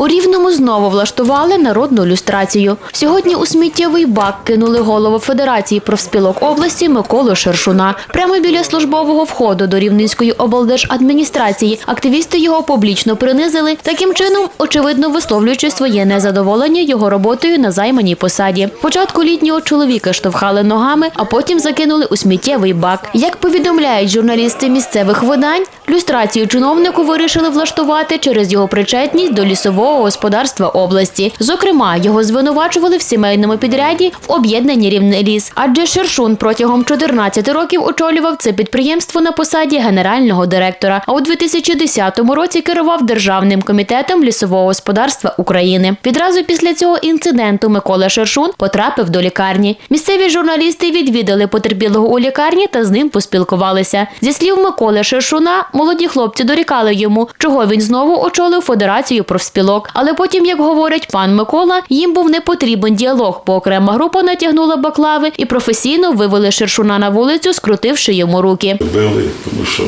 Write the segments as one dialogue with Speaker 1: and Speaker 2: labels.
Speaker 1: У Рівному знову влаштували народну люстрацію. Сьогодні у сміттєвий бак кинули голову Федерації профспілок області Миколу Шершуна. Прямо біля службового входу до Рівненської облдержадміністрації активісти його публічно принизили, таким чином, очевидно, висловлюючи своє незадоволення його роботою на займаній посаді. Спочатку літнього чоловіка штовхали ногами, а потім закинули у сміттєвий бак. Як повідомляють журналісти місцевих видань, люстрацію чиновнику вирішили влаштувати через його причетність до лісового господарства області. Зокрема, його звинувачували в сімейному підряді в об'єднанні Рівнеліс. Адже Шершун протягом 14 років очолював це підприємство на посаді генерального директора. А у 2010 році керував державним комітетом лісового господарства України. Відразу після цього інциденту Микола Шершун потрапив до лікарні. Місцеві журналісти відвідали потерпілого у лікарні та з ним поспілкувалися. Зі слів Миколи Шершуна, молоді хлопці дорікали йому, чого він знову очолив Федерацію профспілок. Але потім, як говорить пан Микола, їм був не потрібен діалог, бо окрема група натягнула баклави і професійно вивели Шершуна на вулицю, скрутивши йому руки.
Speaker 2: Били, тому що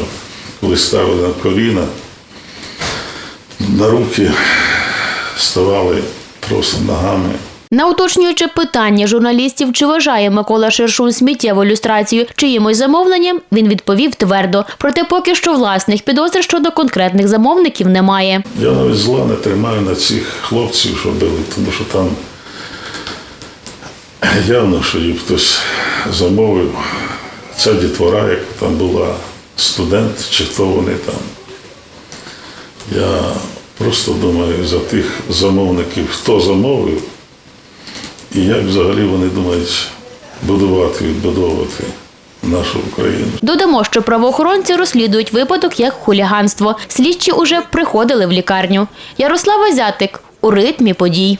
Speaker 2: коли ставили на коліна, на руки ставали просто ногами.
Speaker 1: На уточнююче питання журналістів, чи вважає Микола Шершун сміттєву люстрацію чиїмось замовленням, він відповів твердо. Проте поки що власних підозр щодо конкретних замовників немає.
Speaker 2: Я навіть зла не тримаю на цих хлопців, що били, тому що там явно, що їм хтось замовив. Ця дітвора, як там була студент, чи хто вони там. Я просто думаю за тих замовників, хто замовив, і як взагалі вони думають будувати, відбудовувати нашу Україну.
Speaker 1: Додамо, що правоохоронці розслідують випадок як хуліганство. Слідчі уже приходили в лікарню. Ярослава Зятик у ритмі подій.